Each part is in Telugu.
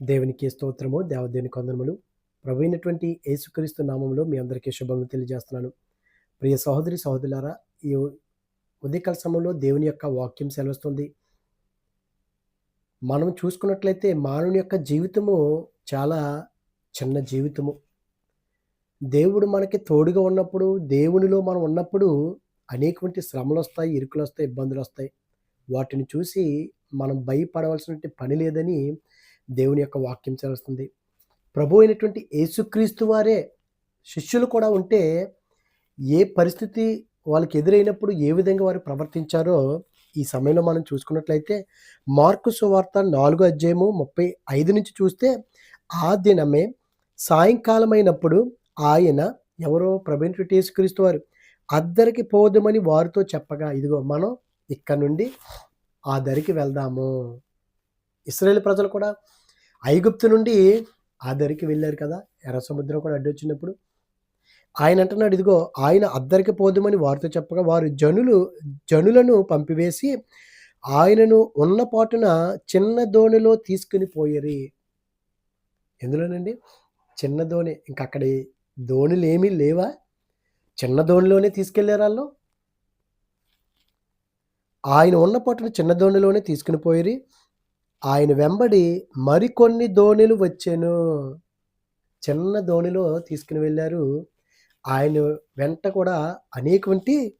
దేవునికి స్తోత్రము దేవదేవుని కొందనములు. ప్రభు అయినటువంటి యేసుక్రీస్తు నామంలో మీ అందరికీ శుభములు తెలియజేస్తున్నాను. ప్రియ సహోదరి సహోదరులారా ఈ ఉదయకాల సమయంలో దేవుని యొక్క వాక్యం సెలవుస్తుంది. మనం చూసుకున్నట్లయితే మానవుని యొక్క జీవితము చాలా చిన్న జీవితము. దేవుడు మనకి తోడుగా ఉన్నప్పుడు దేవునిలో మనం ఉన్నప్పుడు అనేకమంటి శ్రమలు వస్తాయి ఇరుకులు వస్తాయి ఇబ్బందులు వస్తాయి వాటిని చూసి మనం భయపడవలసినటువంటి పని లేదని దేవుని యొక్క వాక్యం చేస్తుంది ప్రభు అయినటువంటి యేసుక్రీస్తు వారే శిష్యులు కూడా ఉంటే ఏ పరిస్థితి వాళ్ళకి ఎదురైనప్పుడు ఏ విధంగా వారు ప్రవర్తించారో ఈ సమయంలో మనం చూసుకున్నట్లయితే మార్కు సువార్త నాలుగు అధ్యాయము ముప్పై ఐదు నుంచి చూస్తే ఆ దినమే సాయంకాలమైనప్పుడు ఆయన ఎవరో ప్రభు యేసుక్రీస్తు వారు అద్దరికి పోదమని వారితో చెప్పగా ఇదిగో మనం ఇక్కడ నుండి ఆ దరికి వెళ్దాము. ఇస్రాయేల్ ప్రజలు కూడా ఐగుప్తు నుండి ఆ దరికి వెళ్ళారు కదా ఎర్ర సముద్రం కూడా అడ్డొచ్చినప్పుడు ఆయన అంటున్నాడు ఇదిగో ఆయన అద్దరికి పోదుమని వారితో చెప్పగా వారు జనులు జనులను పంపివేసి ఆయనను ఉన్న పాటున చిన్న దోణిలో తీసుకుని పోయరి. ఎందులోనండి? చిన్న దోణి ఇంకా అక్కడ దోణులు ఏమీ లేవా? చిన్న దోణిలోనే తీసుకెళ్ళారు వాళ్ళు? ఆయన ఉన్న పాటున చిన్న దోణిలోనే తీసుకుని పోయిరి. ఆయన వెంబడి మరికొన్ని దోణిలు వచ్చాను. చిన్న దోణిలో తీసుకుని వెళ్ళారు. ఆయన వెంట కూడా అనేకవంటి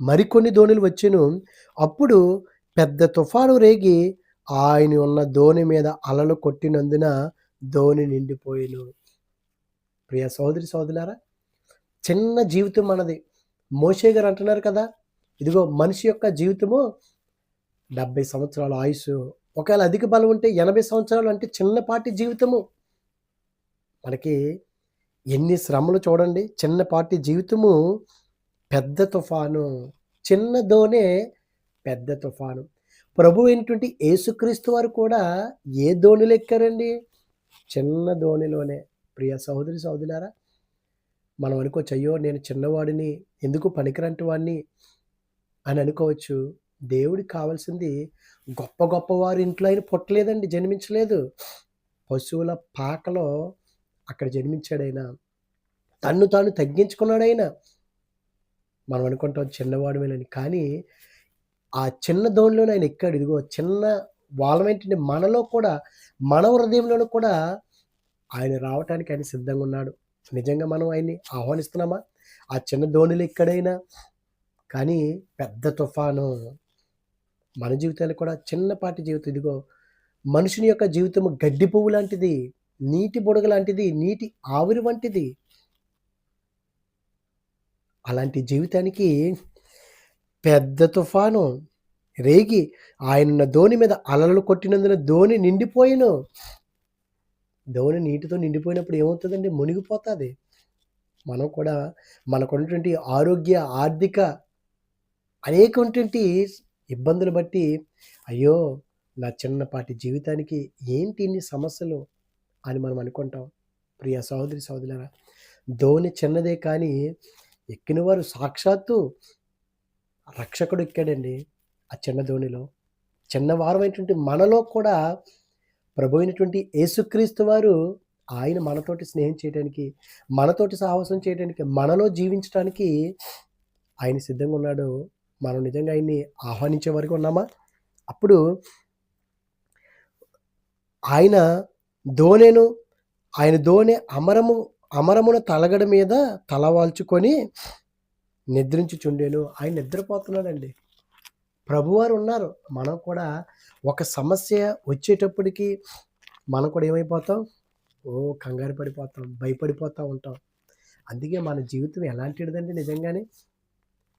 మరికొన్ని దోణులు వచ్చాను. అప్పుడు పెద్ద తుఫాను రేగి ఆయన ఉన్న దోణి మీద అలలు కొట్టినందున దోణి నిండిపోయాను. ప్రియ సోదరి సోదరులారా చిన్న జీవితం మనది. మోషే గారు అంటున్నారు కదా ఇదిగో మనిషి యొక్క జీవితము డెబ్బై సంవత్సరాల ఆయుస్సు ఒకవేళ అధిక బలం ఉంటే ఎనభై సంవత్సరాలు అంటే చిన్నపాటి జీవితము. మనకి ఎన్ని శ్రమలు చూడండి చిన్నపాటి జీవితము పెద్ద తుఫాను చిన్నదోనే పెద్ద తుఫాను. ప్రభు అయినటువంటి యేసుక్రీస్తు వారు కూడా ఏ ధోనిలో ఎక్కారండి? చిన్న ధోనిలోనే. ప్రియ సహోదరి సహోదరులారా మనం అనుకోవచ్చు అయ్యో నేను చిన్నవాడిని ఎందుకు పనికిరంటి వాడిని అని అనుకోవచ్చు. దేవుడికి కావాల్సింది గొప్ప గొప్ప వారి ఇంట్లో ఆయన పుట్టలేదండి జన్మించలేదు. పశువుల పాకలో అక్కడ జన్మించాడైనా తన్ను తాను తగ్గించుకున్నాడైనా. మనం అనుకుంటాం చిన్నవాడమేనని కానీ ఆ చిన్న దోణిలోనే ఆయన ఎక్కాడు. ఇదిగో చిన్న వాళ్ళమేంటంటే మనలో కూడా మన హృదయంలోనూ కూడా ఆయన రావటానికి ఆయన సిద్ధంగా ఉన్నాడు. నిజంగా మనం ఆయన్ని ఆహ్వానిస్తున్నామా? ఆ చిన్న దోణిలో ఎక్కడైనా. కానీ పెద్ద తుఫాను మన జీవితాలు కూడా చిన్నపాటి జీవితం. ఇదిగో మనుషుని యొక్క జీవితం గడ్డి పువ్వు లాంటిది నీటి బుడగ లాంటిది నీటి ఆవిరి వంటిది. అలాంటి జీవితానికి పెద్ద తుఫాను రేగి ఆయన ధోని మీద అలలు కొట్టినందున ధోని నిండిపోయాను. ధోని నీటితో నిండిపోయినప్పుడు ఏమవుతుందండి? మునిగిపోతుంది. మనం కూడా మనకున్నటువంటి ఆరోగ్య ఆర్థిక అనేకటువంటి ఇబ్బందులు బట్టి అయ్యో నా చిన్నపాటి జీవితానికి ఏంటి ఇన్ని సమస్యలు అని మనం అనుకుంటాం. ప్రియ సహోదరి సహోదరులరా ధోని చిన్నదే కానీ ఎక్కినవారు సాక్షాత్తు రక్షకుడు ఎక్కాడండి ఆ చిన్న ధోనిలో. చిన్నవారమైనటువంటి మనలో కూడా ప్రభు అయినటువంటి యేసుక్రీస్తు వారు ఆయన మనతోటి స్నేహం చేయడానికి మనతోటి సాహసం చేయడానికి మనలో జీవించడానికి ఆయన సిద్ధంగా ఉన్నాడు. మనం నిజంగా ఆయన్ని ఆహ్వానించే వరకు ఉన్నామా? అప్పుడు ఆయన దోణెను ఆయన దోణె అమరము అమరమున తలగడ మీద తలవాల్చుకొని నిద్రించుచుండేను. ఆయన నిద్రపోతున్నాడండి. ప్రభువారు ఉన్నారు. మనం కూడా ఒక సమస్య వచ్చేటప్పటికి మనం కూడా ఏమైపోతాం? ఓ కంగారు పడిపోతాం భయపడిపోతూ ఉంటాం. అందుకే మన జీవితం ఎలాంటిదండి నిజంగానే?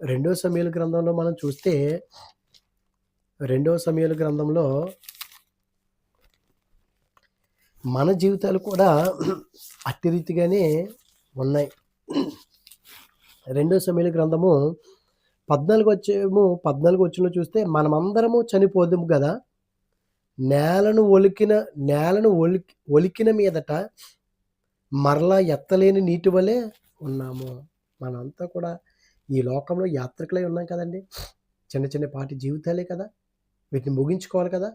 రెండో సమయాల గ్రంథంలో మనం చూస్తే రెండవ సమయాల గ్రంథంలో మన జీవితాలు కూడా అట్టి రీతిగానే ఉన్నాయి. రెండో సమయాల గ్రంథము పద్నాలుగు వచ్చేమో పద్నాలుగు వచ్చిన చూస్తే మనమందరము చనిపోదుము కదా నేలను ఒలికిన నేలను ఒలికి ఒలికిన మీదట మరలా ఎత్తలేని నీటి వలె ఉన్నాము. మనంతా కూడా ఈ లోకంలో యాత్రికులై ఉన్నాం కదండి చిన్న చిన్న పాటి జీవితాలే కదా వీటిని ముగించుకోవాలి కదా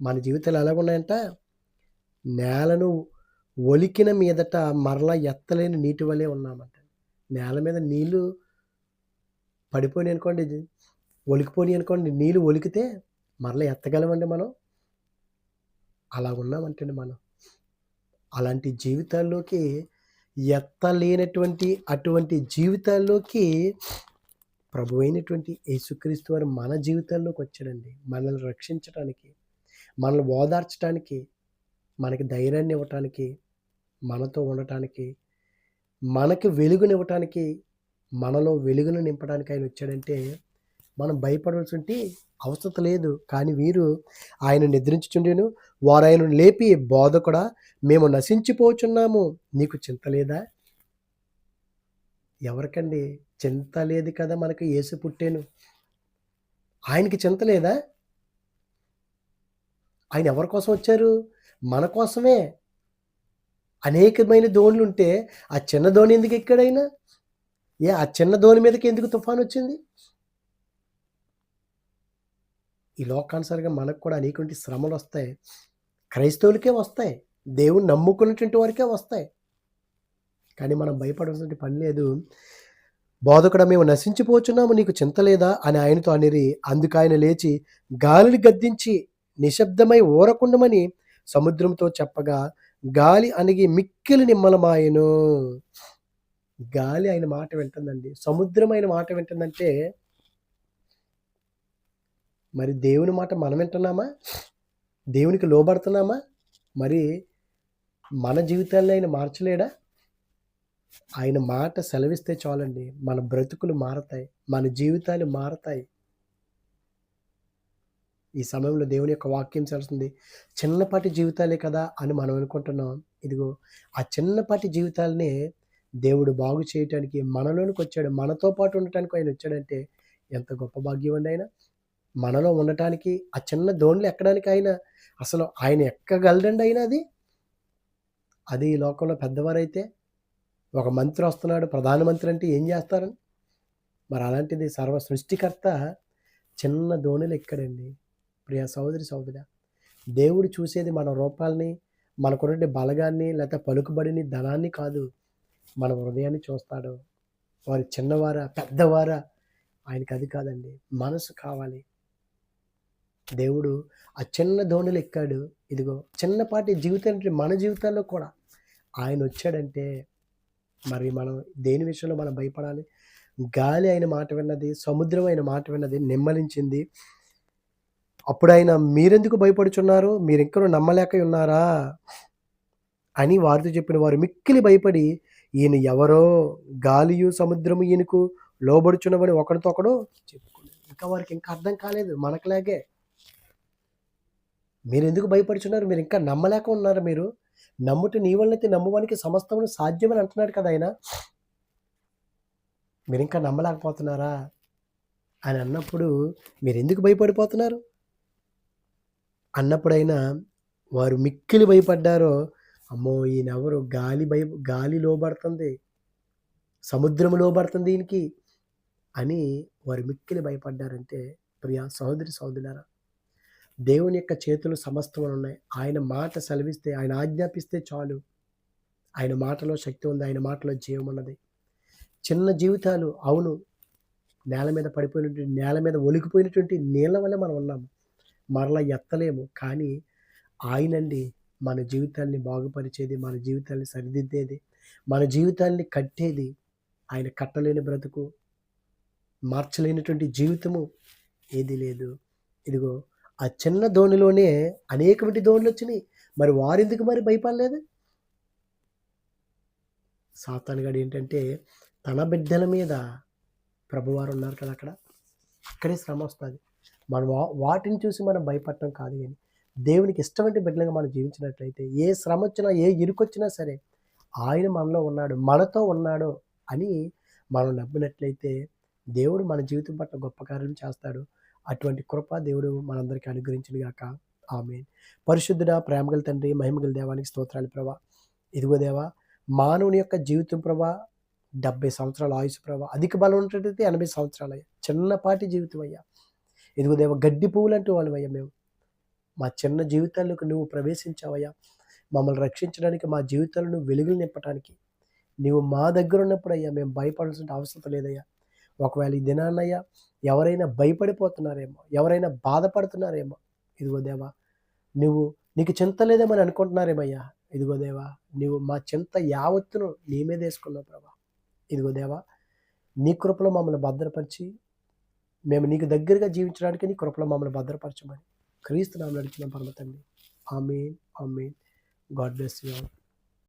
మన జీవితాలు ఎలాగున్నాయంట నేలను ఒలికిన మీదట మరలా ఎత్తలేని నీటి వలె ఉన్నామంట. నేల మీద నీళ్ళు పడిపోయినాయనుకోండి, ఒలికిపోయి అనుకోండి నీళ్ళు ఒలికితే మరలా ఎత్తగలమండి మనం? అలా ఉన్నామంటండి మనం. అలాంటి జీవితాల్లోకి ఎత్తలేనటువంటి అటువంటి జీవితాల్లోకి ప్రభువైనటువంటి యేసుక్రీస్తు వారు మన జీవితాల్లోకి వచ్చాడండి. మనల్ని రక్షించడానికి మనల్ని ఓదార్చటానికి, మనకి ధైర్యాన్ని ఇవ్వటానికి, మనతో ఉండటానికి, మనకి వెలుగునివ్వటానికి, మనలో వెలుగును నింపడానికి ఆయనొచ్చాడంటే, మనం భయపడాల్సుంటి అవసరం లేదు. కానీ వీరు ఆయన నిద్రించుచుండెను. వారు ఆయనను లేపి, బోధ కూడా మేము నశించిపోచున్నాము. నీకు చింత లేదా? ఎవరికండి చింత లేదు కదా! మనకు ఏసు పుట్టాను. ఆయనకి చింత లేదా? ఆయన ఎవరి కోసం వచ్చారు? మన కోసమే. అనేకమైన దోణులుంటే, ఆ చిన్న ధోని ఎందుకు ఎక్కడైనా ఏ ఆ చిన్న ధోని మీదకి ఎందుకు తుఫానొచ్చింది? ఈ లోకానుసారంగా మనకు కూడా అనేవంటి శ్రమలు వస్తాయి క్రైస్తవులకే వస్తాయి. దేవుని నమ్ముకున్నటువంటి వారికే వస్తాయి. కానీ మనం భయపడాల్సిన పని లేదు. బోధకుడ మేము నశించిపోచున్నాము నీకు చింత లేదా? అని ఆయనతో అనిరి. అందుకు ఆయన లేచి గాలిని గద్దించి నిశ్శబ్దమై ఊరకుండమని సముద్రంతో చెప్పగా, గాలి అణిగి మిక్కిలి నిమ్మలమాయను గాలి ఆయన మాట వింటుందండి. సముద్రం ఆయన మాట వింటుందంటే మరి దేవుని మాట మనం వింటున్నామా? దేవునికి లోబడుతున్నామా? మరి మన జీవితాల్ని ఆయన మార్చలేడా? ఆయన మాట సెలవిస్తే చాలండి. మన బ్రతుకులు మారతాయి. మన జీవితాలు మారతాయి. ఈ సమయంలో దేవుని యొక్క వాక్యం చేస్తుంది చిన్నపాటి జీవితాలే కదా! అని మనం అనుకుంటున్నాం. ఇదిగో ఆ చిన్నపాటి జీవితాలనే దేవుడు బాగు చేయటానికి మనలోనికి వచ్చాడు మనతో పాటు ఉండటానికి ఆయన వచ్చాడంటే ఎంత గొప్ప భాగ్యం అండి ఆయన. మనలో ఉండటానికి ఆ చిన్న దోణిలో ఎక్కడానికి ఆయన అసలు ఆయన ఎక్కగలడండి అయినా అది? అది ఈ లోకంలో పెద్దవారైతే ఒక మంత్రి వస్తున్నాడు ప్రధానమంత్రి అంటే ఏం చేస్తారని మరి అలాంటిది సర్వ సృష్టికర్త చిన్న దోణిలో ఎక్కడండి ప్రియ సోదరి సహోదరా! దేవుడు చూసేది మన రూపాల్ని, మనకున్నటువంటి బలగాన్ని, లేకపోతే పలుకుబడిని, ధనాన్ని కాదు. మన హృదయాన్ని చూస్తాడు. వారు చిన్నవారా? పెద్దవారా? ఆయనకది కాదండి. మనసు కావాలి. దేవుడు ఆ చిన్న దోణిలో ఎక్కాడు. ఇదిగో చిన్నపాటి జీవితం అంటే మన జీవితాల్లో కూడా ఆయన వచ్చాడంటే మరి మనం దేని విషయంలో మనం భయపడాలి? గాలి ఆయన మాట విన్నది. సముద్రం ఆయన మాట విన్నది. నిమ్మలించింది. అప్పుడాయన మీరెందుకు భయపడుచున్నారు? మీరింకను నమ్మలేక ఉన్నారా? అని వారితో చెప్పిన వారు మిక్కిలి భయపడి ఈయన ఎవరో గాలియు, సముద్రము ఈయనకు లోబడుచున్నవని ఒకడితో ఒకడు చెప్పుకున్నారు. ఇంకా వారికి ఇంకా అర్థం కాలేదు మనకులాగే. మీరెందుకు భయపడుచున్నారు? మీరు ఇంకా నమ్మలేక ఉన్నారా మీరు? నమ్ముట నీ వలనైతే నమ్మువానికి సమస్తమును సాధ్యమని అంటున్నాడు కదా ఆయన. మీరు ఇంకా నమ్మలేకపోతున్నారా? అని అన్నప్పుడు మీరెందుకు భయపడిపోతున్నారు? అన్నప్పుడైనా వారు మిక్కిలి భయపడ్డారో, అమ్మో! ఈయనెవరు గాలి భయ గాలి లోబడుతుంది. సముద్రము లోబడుతుంది దీనికి అని వారు మిక్కిలి భయపడ్డారంటే ప్రియా సహోదరి, సహోదరులారా! దేవుని యొక్క చేతులు సమస్తమునున్నాయి. ఆయన మాట సెలవిస్తే, ఆయన ఆజ్ఞాపిస్తే చాలు. ఆయన మాటలో శక్తి ఉంది. ఆయన మాటలో జీవం ఉన్నది చిన్న జీవితాలు అవును. నేల మీద పడిపోయినటువంటి, నేల మీద ఒలికిపోయినటువంటి నీళ్ళ వల్ల మనం ఉన్నాము. మరలా ఎత్తలేము. కానీ ఆయనండి మన జీవితాల్ని బాగుపరిచేది, మన జీవితాల్ని సరిదిద్దేది, మన జీవితాన్ని కట్టేది. ఆయన కట్టలేని బ్రతుకు, మార్చలేనటువంటి జీవితము ఏదీ లేదు. ఇదిగో ఆ చిన్న దోణిలోనే అనేకమంటి దోణులొచ్చినియి. మరి వారెందుకు మరి భయపడలేదు? సాతానుగాడు ఏంటంటే తన బిడ్డల మీద ప్రభువారు ఉన్నారు కదా అక్కడ. అక్కడే శ్రమ వస్తుంది మనం వా వాటిని చూసి మనం భయపడటం కాదు కానీ దేవునికి ఇష్టమైన బిడ్డలుగా మనం జీవించినట్లయితే ఏ శ్రమ వచ్చినా ఏ ఇరుకొచ్చినా సరే ఆయన మనలో ఉన్నాడు. మనతో ఉన్నాడు అని మనం నమ్మినట్లయితే దేవుడు మన జీవితం పట్ల గొప్ప కార్యం చేస్తాడు. అటువంటి కృప దేవుడు మనందరికీ అనుగ్రహించును గాక. ఆమె పరిశుద్ధుడా, ప్రేమగల తండ్రి, మహిమగల దేవానికి స్తోత్రాలు ప్రభా! ఇదిగో దేవా! మానవుని యొక్క జీవితం ప్రభా 70 సంవత్సరాల ఆయుష్ ప్రభా! అధిక బలం ఉన్నట్టయితే 80 సంవత్సరాలయ్యా. చిన్నపాటి జీవితం అయ్యా. ఇదిగో దేవ గడ్డి పువ్వులంటి వాళ్ళమయ్యా మేము. మా చిన్న జీవితాల్లోకి నువ్వు ప్రవేశించావయ్యా. మమ్మల్ని రక్షించడానికి మా జీవితాలను వెలుగులు నింపటానికి నీవు మా దగ్గర ఉన్నప్పుడు అయ్యా మేము భయపడాల్సిన అవసరం లేదయ్యా ఒకవేళ ఈ దినాన్నయ్యా ఎవరైనా భయపడిపోతున్నారేమో ఎవరైనా బాధపడుతున్నారేమో ఇదిగో దేవా నువ్వు నీకు చింత లేదేమని అనుకుంటున్నారేమయ్యా? ఇదిగో దేవా నీవు మా చింత యావత్తును నీ మీద వేసుకున్నావు ప్రభా. ఇదిగో దేవా నీ కృపలో మమ్మల్ని భద్రపరిచి మేము నీకు దగ్గరగా జీవించడానికి నీ కృపలో మమ్మల్ని భద్రపరచమని క్రీస్తు నామం నడిచిన పర్వతండి amen amen. God bless you